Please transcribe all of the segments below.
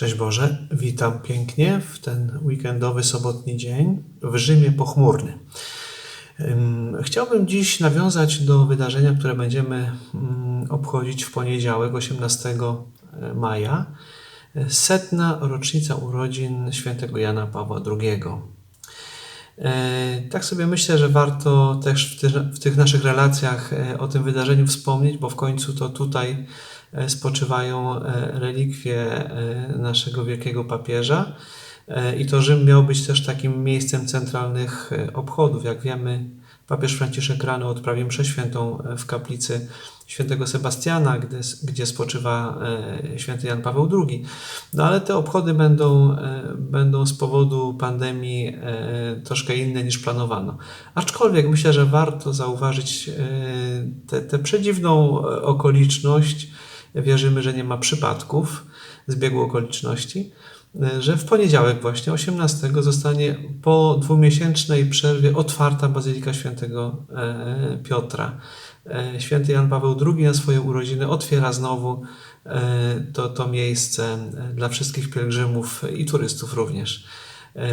Szczęść Boże, witam pięknie w ten weekendowy, sobotni dzień w Rzymie pochmurny. Chciałbym dziś nawiązać do wydarzenia, które będziemy mm, obchodzić w poniedziałek, 18 maja. Setna rocznica urodzin świętego Jana Pawła II. E, tak sobie myślę, że warto też w, w tych naszych relacjach e, o tym wydarzeniu wspomnieć, bo w końcu to tutaj E, spoczywają relikwie naszego wielkiego papieża. I to Rzym miał być też takim miejscem centralnych obchodów. Jak wiemy, papież Franciszek rano odprawił mszę świętą w kaplicy świętego Sebastiana, gdzie, spoczywa święty Jan Paweł II. No ale te obchody będą, będą z powodu pandemii troszkę inne niż planowano. Aczkolwiek myślę, że warto zauważyć tę przedziwną okoliczność, wierzymy, że nie ma przypadków, zbiegu okoliczności, że w poniedziałek właśnie 18 zostanie po dwumiesięcznej przerwie otwarta Bazylika Świętego e, Piotra. E, święty Jan Paweł II na swoje urodziny otwiera znowu e, to, to miejsce dla wszystkich pielgrzymów i turystów również.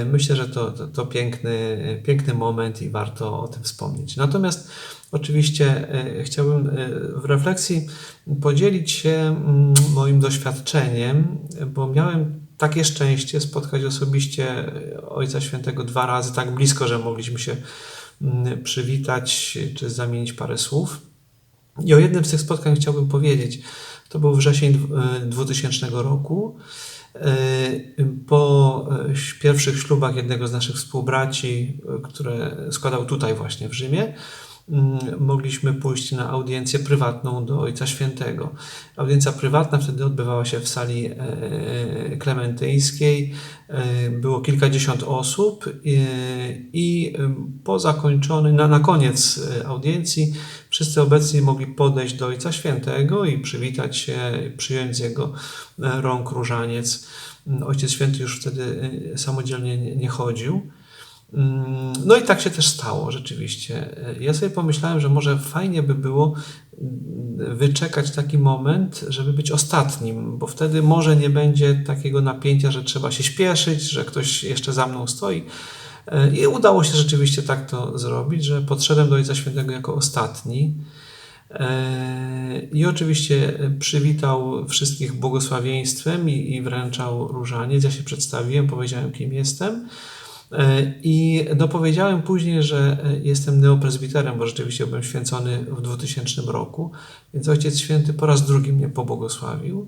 Myślę, że to, to, to, piękny, piękny moment i warto o tym wspomnieć. Natomiast oczywiście chciałbym w refleksji podzielić się mm, moim doświadczeniem, bo miałem takie szczęście spotkać osobiście Ojca Świętego dwa razy tak blisko, że mogliśmy się mm, przywitać czy zamienić parę słów. I o jednym z tych spotkań chciałbym powiedzieć. To był wrzesień 2000 roku. E, po e, pierwszych ślubach jednego z naszych współbraci, e, które składał tutaj właśnie w Rzymie, mogliśmy pójść na audiencję prywatną do Ojca Świętego. Audiencja prywatna wtedy odbywała się w sali e, e, klementyńskiej. E, było kilkadziesiąt osób i po zakończonej, na, na koniec audiencji wszyscy obecni mogli podejść do Ojca Świętego i przywitać się, przyjąć z jego rąk różaniec. Ojciec Święty już wtedy samodzielnie nie chodził. Mm, no i tak się też stało rzeczywiście. Ja sobie pomyślałem, że może fajnie by było mm, wyczekać taki moment, żeby być ostatnim, bo wtedy może nie będzie takiego napięcia, że trzeba się śpieszyć, że ktoś jeszcze za mną stoi. I udało się rzeczywiście tak to zrobić, że podszedłem do Ojca Świętego jako ostatni. I oczywiście przywitał wszystkich błogosławieństwem i wręczał różaniec. Ja się przedstawiłem, powiedziałem, kim jestem. E, I dopowiedziałem później, że e, jestem neoprezbiterem, bo rzeczywiście byłem święcony w 2000 roku, więc Ojciec Święty po raz drugi mnie pobłogosławił.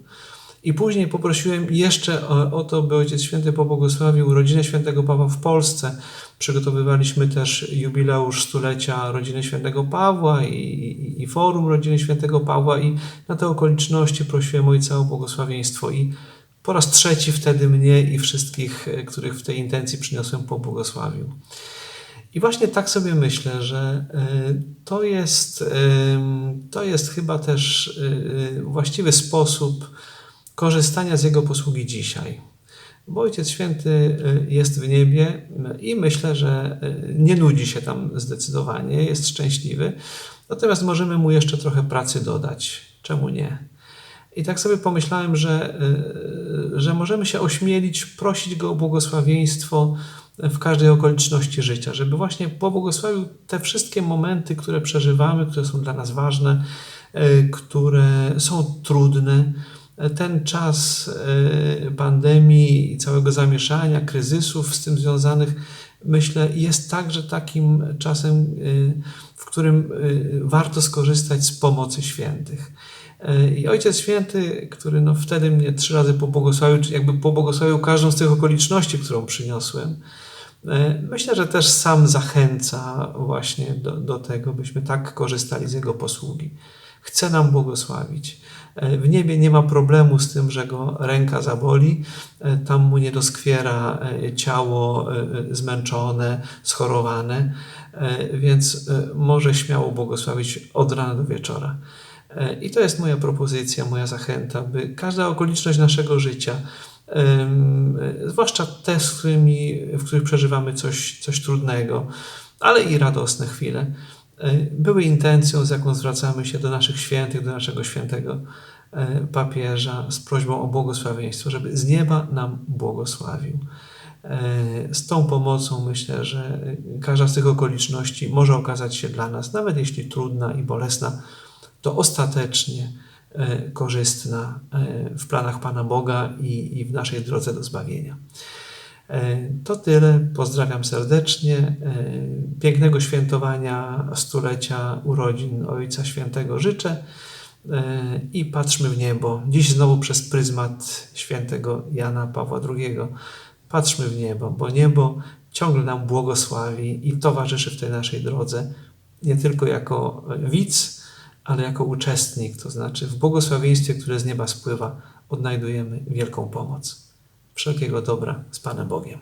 I później poprosiłem jeszcze o, o to, by Ojciec Święty pobłogosławił rodzinę Świętego Pawła w Polsce. Przygotowywaliśmy też jubileusz stulecia rodziny Świętego Pawła i, i, i forum rodziny Świętego Pawła i na te okoliczności prosiłem Ojca o błogosławieństwo i po raz trzeci wtedy mnie i wszystkich, e, których w tej intencji przyniosłem, pobłogosławił. I właśnie tak sobie myślę, że e, to jest, to jest chyba też e, właściwy sposób korzystania z Jego posługi dzisiaj. Bo Ojciec Święty jest w niebie i myślę, że nie nudzi się tam zdecydowanie, jest szczęśliwy. Natomiast możemy mu jeszcze trochę pracy dodać. Czemu nie? I tak sobie pomyślałem, że, y, że możemy się ośmielić, prosić Go o błogosławieństwo w każdej okoliczności życia, żeby właśnie pobłogosławił te wszystkie momenty, które przeżywamy, które są dla nas ważne, y, które są trudne. Ten czas y, pandemii i całego zamieszania, kryzysów z tym związanych, myślę, jest także takim czasem, w którym warto skorzystać z pomocy świętych. I Ojciec Święty, który no wtedy mnie trzy razy pobłogosławił, czy jakby pobłogosławił każdą z tych okoliczności, którą przyniosłem, myślę, że też sam zachęca właśnie do, do tego, byśmy tak korzystali z Jego posługi. Chce nam błogosławić. E, w niebie nie ma problemu z tym, że go ręka zaboli, e, tam mu nie doskwiera ciało zmęczone, schorowane, więc może śmiało błogosławić od rana do wieczora. E, I to jest moja propozycja, moja zachęta, by każda okoliczność naszego życia, zwłaszcza te, w których przeżywamy coś, coś trudnego, ale i radosne chwile, e, były intencją, z jaką zwracamy się do naszych świętych, do naszego świętego e, papieża z prośbą o błogosławieństwo, żeby z nieba nam błogosławił. E, Z tą pomocą myślę, że każda z tych okoliczności może okazać się dla nas, nawet jeśli trudna i bolesna, to ostatecznie e, korzystna e, w planach Pana Boga i, i w naszej drodze do zbawienia. E, To tyle. Pozdrawiam serdecznie. E, Pięknego świętowania stulecia urodzin Ojca Świętego życzę E, i patrzmy w niebo. Dziś znowu przez pryzmat świętego Jana Pawła II. Patrzmy w niebo, bo niebo ciągle nam błogosławi i towarzyszy w tej naszej drodze nie tylko jako widz, ale jako uczestnik, to znaczy w błogosławieństwie, które z nieba spływa, odnajdujemy wielką pomoc. Wszelkiego dobra z Panem Bogiem.